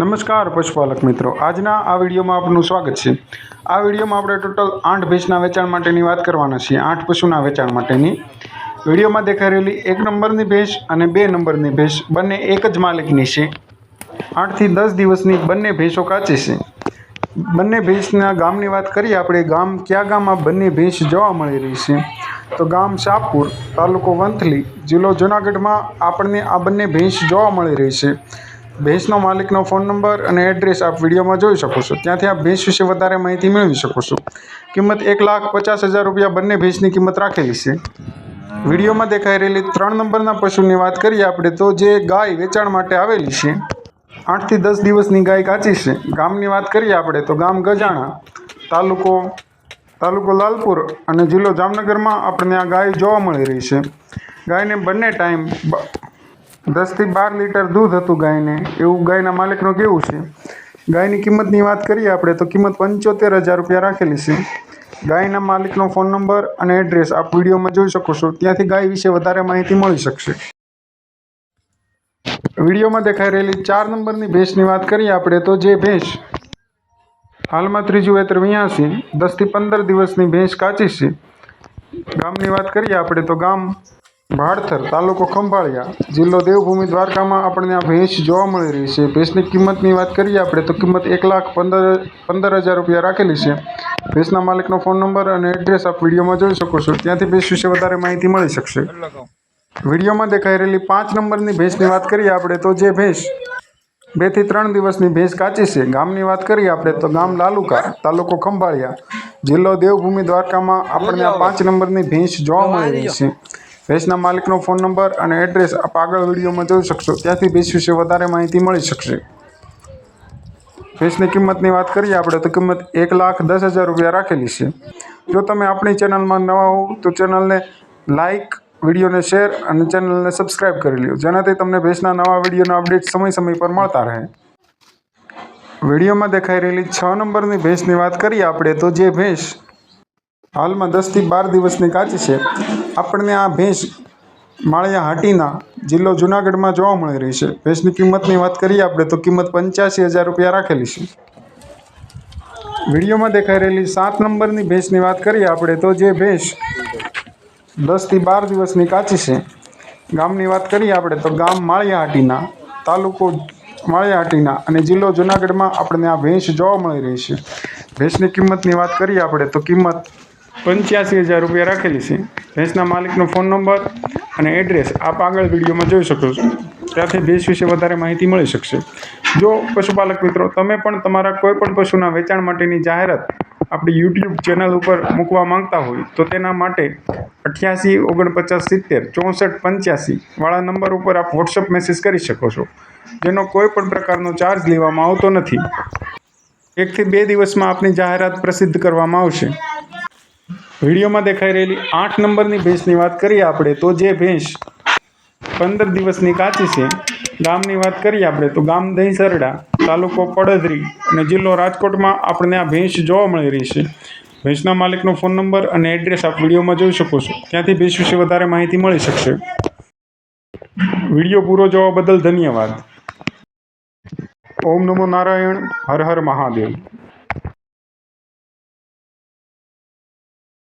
નમસ્કાર પશુપાલક મિત્રો. આજના આ વિડીયોમાં આપનું સ્વાગત છે. આ વિડીયોમાં આપણે ટોટલ આઠ ભેંસના વેચાણ માટેની વાત કરવાના છીએ. આઠ પશુના વેચાણ માટેની. વિડીયોમાં દેખાઈ રહેલી એક નંબરની ભેંસ અને બે નંબરની ભેંસ બંને એક જ માલિકની છે. આઠથી દસ દિવસની બંને ભેંસો કાચી છે. બંને ભેંસના ગામની વાત કરીએ આપણે, ગામ કયા ગામમાં બંને ભેંસ જોવા મળી રહી છે? તો ગામ શાહપુર, તાલુકો વંથલી, જિલ્લો જુનાગઢમાં આપણને આ બંને ભેંસ જોવા મળી રહી છે. ભેંસનો માલિકનો ફોન નંબર અને એડ્રેસ આપ વિડીયોમાં જોઈ શકો છો. ત્યાંથી આપ ભેંસ વિશે વધારે માહિતી મેળવી શકો છો. કિંમત એક લાખ પચાસ હજાર રૂપિયા બંને ભેંસની કિંમત રાખેલી છે. વિડીયોમાં દેખાઈ રહેલી ત્રણ નંબરના પશુની વાત કરીએ આપણે તો જે ગાય વેચાણ માટે આવેલી છે, આઠથી દસ દિવસની ગાય કાચી છે. ગામની વાત કરીએ આપણે તો ગામ ગજાણા, તાલુકો તાલુકો લાલપુર અને જિલ્લો જામનગરમાં આપણને આ ગાય જોવા મળી રહી છે. ગાયને બંને ટાઈમ દસથી બાર લીટર દૂધ હતું ગાયને. એવું ગાયના માલિકનું કેવું છે? ગાયની કિંમતની વાત કરીએ આપણે, તો કિંમત પંચોતેર હજાર રૂપિયા રાખેલી છે. ગાયના માલિકનો ફોન નંબર અને એડ્રેસ આપ વિડીયોમાં જોઈ શકો છો. ત્યાંથી ગાય વિશે વધારે માહિતી મળી શકશે. વિડીયોમાં દેખાઈ રહેલી ચાર નંબરની ભેંસની વાત કરીએ આપણે, તો જે ભેંસ હાલમાં ત્રીજું વેતર વ્યાસી દસથી પંદર દિવસની ભેંસ કાચી છે. ગામની વાત કરીએ આપણે, તો ગામ ભાડથર તાલુકો ખંભાળિયા, જિલ્લો દેવભૂમિ દ્વારકામાં આપણને આ ભેંસ જોવા મળી રહી છે. ભેંસની કિંમતની વાત કરીએ આપણે, તો કિંમત એક લાખ પંદર પંદર હજાર રૂપિયા રાખેલી છે. ભેંસના માલિકનો ફોન નંબર અને એડ્રેસ આપ વિડીયોમાં જોઈ શકો છો. ત્યાંથી ભેંસ વિશે વધારે માહિતી મળી શકશે. વિડીયોમાં દેખાઈ રહેલી પાંચ નંબરની ભેંસની વાત કરીએ આપણે, તો જે ભેંસ બેથી ત્રણ દિવસની ભેંસ કાચી છે, ગામની વાત કરીએ આપણે, તો ગામ લાલુકા, તાલુકો ખંભાળિયા, જિલ્લો દેવભૂમિ દ્વારકામાં આપણને આ પાંચ નંબરની ભેંસ જોવા મળી રહી છે. ભેંસના માલિકનો ફોન નંબર અને એડ્રેસ આપ આગળ વિડીયોમાં જોઈ શકશો. ત્યાંથી ભેંસ વિશે વધારે માહિતી મળી શકશે. ભેંસની કિંમતની વાત કરીએ આપણે, તો કિંમત એક લાખ દસ હજાર રૂપિયા રાખેલી છે. જો તમે આપણી ચેનલમાં નવા હો તો ચેનલને લાઇક વિડીયોને શેર અને ચેનલને સબસ્ક્રાઇબ કરી લ્યો. જેનાથી તમને ભેંસના નવા વિડીયોના અપડેટ સમય સમય પર મળતા રહે. વિડીયોમાં દેખાઈ રહેલી છ નંબરની ભેંસની વાત કરીએ આપણે, તો જે ભેંસ હાલમાં દસથી બાર દિવસની કાચી છે. આપણને આ ભેંસ માળિયા હાટીના જિલ્લો જુનાગઢમાં જોવા મળી રહી છે. ભેંસની કિંમતની વાત કરીએ આપણે તો કિંમત પંચ્યાસી હજાર રૂપિયા રાખેલી છે. વિડીયોમાં દેખાઈ રહેલી સાત નંબરની ભેંસની વાત કરીએ આપણે તો જે ભેંસ દસથી બાર દિવસની કાચી છે. ગામની વાત કરીએ આપણે તો ગામ માળિયાહાટીના તાલુકો માળિયાહાટીના અને જિલ્લો જુનાગઢમાં આપણને આ ભેંસ જોવા મળી રહી છે. ભેંસની કિંમતની વાત કરીએ આપણે તો કિંમત પંચ્યાસી હજાર રૂપિયા રાખેલી છે. ભેંસના માલિકનો ફોન નંબર અને એડ્રેસ આપ આગળ વિડીયોમાં જોઈ શકો છો. ત્યાંથી ભેંસ વિશે વધારે માહિતી મળી શકશે. જો પશુપાલક મિત્રો, તમે પણ તમારા કોઈપણ પશુના વેચાણ માટેની જાહેરાત આપણી યુટ્યુબ ચેનલ ઉપર મૂકવા માંગતા હોય, તો તેના માટે અઠ્યાસી, ઓગણપચાસ, સિત્તેર, ચોસઠ, પંચ્યાસી વાળા નંબર ઉપર આપ વોટ્સઅપ મેસેજ કરી શકો છો. જેનો કોઈ પણ પ્રકારનો ચાર્જ લેવામાં આવતો નથી. એકથી બે દિવસમાં આપની જાહેરાત પ્રસિદ્ધ કરવામાં આવશે. વિડીયોમાં દેખાઈ રહેલી આઠ નંબરની ભેંસની વાત કરીએ આપણે, તો જે ભેંસ પંદર દિવસની કાચી છે, ગામની વાત કરીએ આપણે, તો ગામ દહીસરડા, તાલુકો પડદરી અને જિલ્લો રાજકોટમાં આપણને આ ભેંસ જોવા મળી રહી છે. ભેંસના માલિકનો ફોન નંબર અને એડ્રેસ આપ વિડીયોમાં જોઈ શકો છો. ત્યાંથી ભેંસ વિશે વધારે માહિતી મળી શકશે. વીડિયો પૂરો જોવા બદલ ધન્યવાદ. ઓમ નમો નારાયણ, હર હર મહાદેવ.